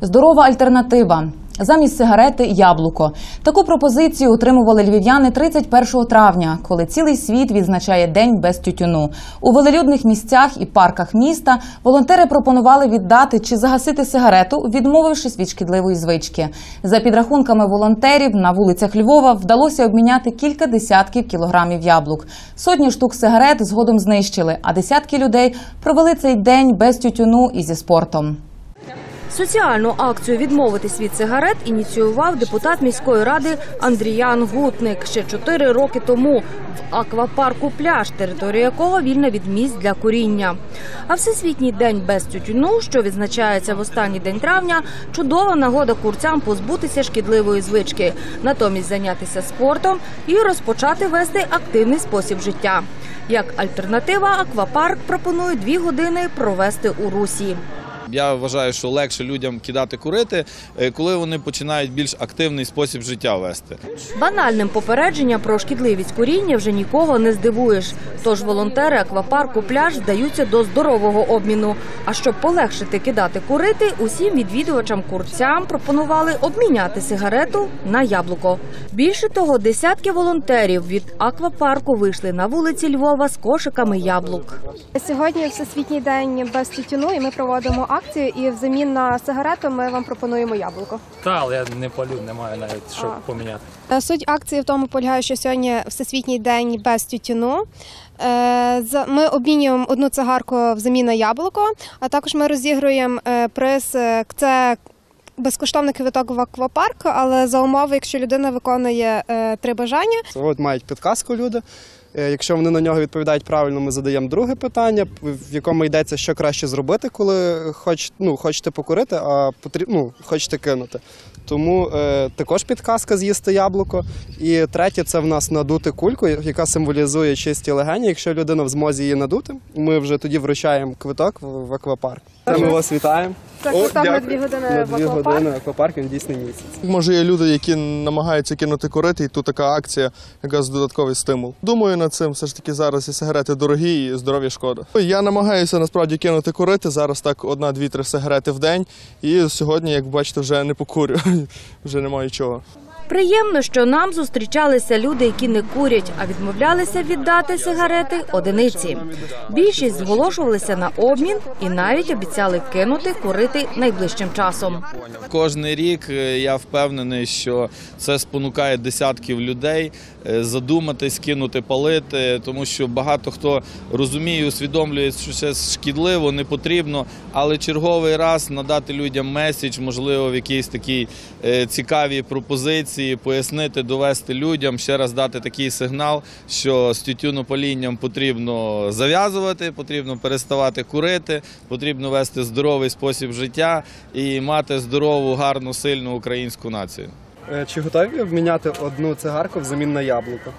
Здорова альтернатива. Замість сигарети яблуко. Таку пропозицію отримували львів'яни 31 травня, коли цілий світ відзначає день без тютюну. У велелюдних місцях і парках міста волонтери пропонували віддати чи загасити сигарету, відмовившись від шкідливої звички. За підрахунками волонтерів, на вулицях Львова вдалося обміняти кілька десятків кілограмів яблук. Сотні штук сигарет згодом знищили, а десятки людей провели цей день без тютюну і зі спортом. Соціальну акцію відмовитись від сигарет ініціював депутат міської ради Андріян Гутник ще чотири роки тому в аквапарку пляж, територія якого вільна від місць для куріння. А всесвітній день без тютюну, що відзначається в останній день травня, чудова нагода курцям позбутися шкідливої звички, натомість зайнятися спортом і розпочати вести активний спосіб життя. Як альтернатива, аквапарк пропонує дві години провести у русі. Я вважаю, що легше людям кидати курити, е, коли вони починають більш активний спосіб життя вести. Банальним попередженням про шкідливість куріння вже нікого не здивуєш. Тож волонтери аквапарку пляж вдаються до здорового обміну. А щоб полегшити кидати курити, усім відвідувачам курцям пропонували обміняти сигарету на яблуко. Більше того, десятки волонтерів від аквапарку вийшли на вулиці Львова з кошиками яблук. Сьогодні всесвітній день без тютюну, і ми проводимо акцію. І взамін на сигарету ми вам пропонуємо яблуко. Та, але я не палю, не маю навіть що А. поміняти. Е, Суть акції в тому полягає, що сьогодні всесвітній день без тютюну. Е, Ми обмінюємо одну цигарку взамін на яблуко, а також ми розігруємо е, приз. е, Це безкоштовний квиток в аквапарк, але за умови, якщо людина виконує е, три бажання, От мають підказку люди. Е, Якщо вони на нього відповідають правильно, ми задаємо друге питання, в якому йдеться, що краще зробити, коли хоч, ну, хочете покурити, а потрібно, ну, хочете кинути. Тому е, також підказка з'їсти яблуко. І третє це в нас надути кульку, яка символізує чисті легені. Якщо людина в змозі її надути, ми вже тоді вручаємо квиток в, в аквапарк. Ми вас вітаємо. О, квиток на дві години На в дві аквапарк. години аквапарк він дійсний місяць. Може, є люди, які намагаються кинути курити, і тут така акція, якраз додатковий стимул. Думаю над цим, все ж таки зараз і сигарети дорогі, і здоров'я шкода. Я намагаюся насправді кинути курити. Зараз так одна, дві, три сигарети в день. І сьогодні, як бачите, вже не покурю, вже немає чого. Приємно, що нам зустрічалися люди, які не курять, а відмовлялися віддати сигарети одиниці. Більшість зголошувалися на обмін і навіть обіцяли кинути курити найближчим часом. Кожний рік е, я впевнений, що це спонукає десятків людей е, задуматись, кинути палити, тому що багато хто розуміє, усвідомлює, що це шкідливо, не потрібно, але черговий раз надати людям меседж, можливо, в якійсь такій е, цікавій пропозиції, пояснити, довести людям, ще раз дати такий сигнал, що з тютюнопалінням потрібно зав'язувати, потрібно переставати курити, потрібно вести здоровий спосіб життя і мати здорову, гарну, сильну українську націю. Е, Чи готові обміняти одну цигарку взамін на яблуко?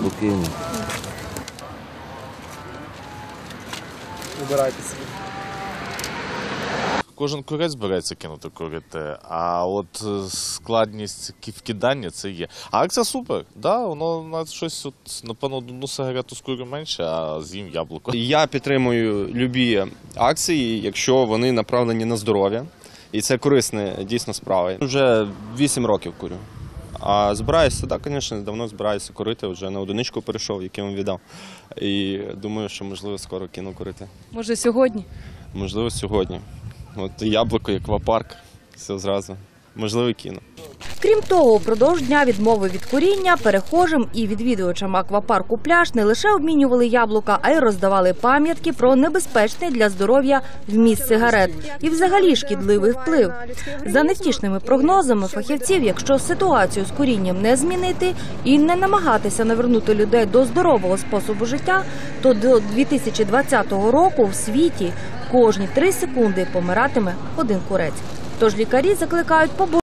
Спокійно. Вибирайте собі. Кожен курець береться кинути курити, а от е, складність вкидання це є. А акція супер. Да, воно на щось от, напевно, одну сигарету скурю менше, а з'їм яблуко. Я підтримую любі акції, якщо вони направлені на здоров'я. І це корисна дійсно справа. Вже 8 років курю. А збираюся, так, звісно, давно збираюся курити. Вже на одиничку перейшов, який вам віддав. І думаю, що можливо скоро кину курити. Може, сьогодні? Можливо, сьогодні. От яблуко, аквапарк, все зразу. Можливо, кіно. Крім того, упродовж дня відмови від куріння перехожим і відвідувачам аквапарку пляж не лише обмінювали яблука, а й роздавали пам'ятки про небезпечний для здоров'я вміст сигарет і взагалі шкідливий вплив. За невтішними прогнозами фахівців, якщо ситуацію з курінням не змінити і не намагатися навернути людей до здорового способу життя, то до 2020 року в світі кожні три секунди помиратиме один курець. Тож лікарі закликають побо.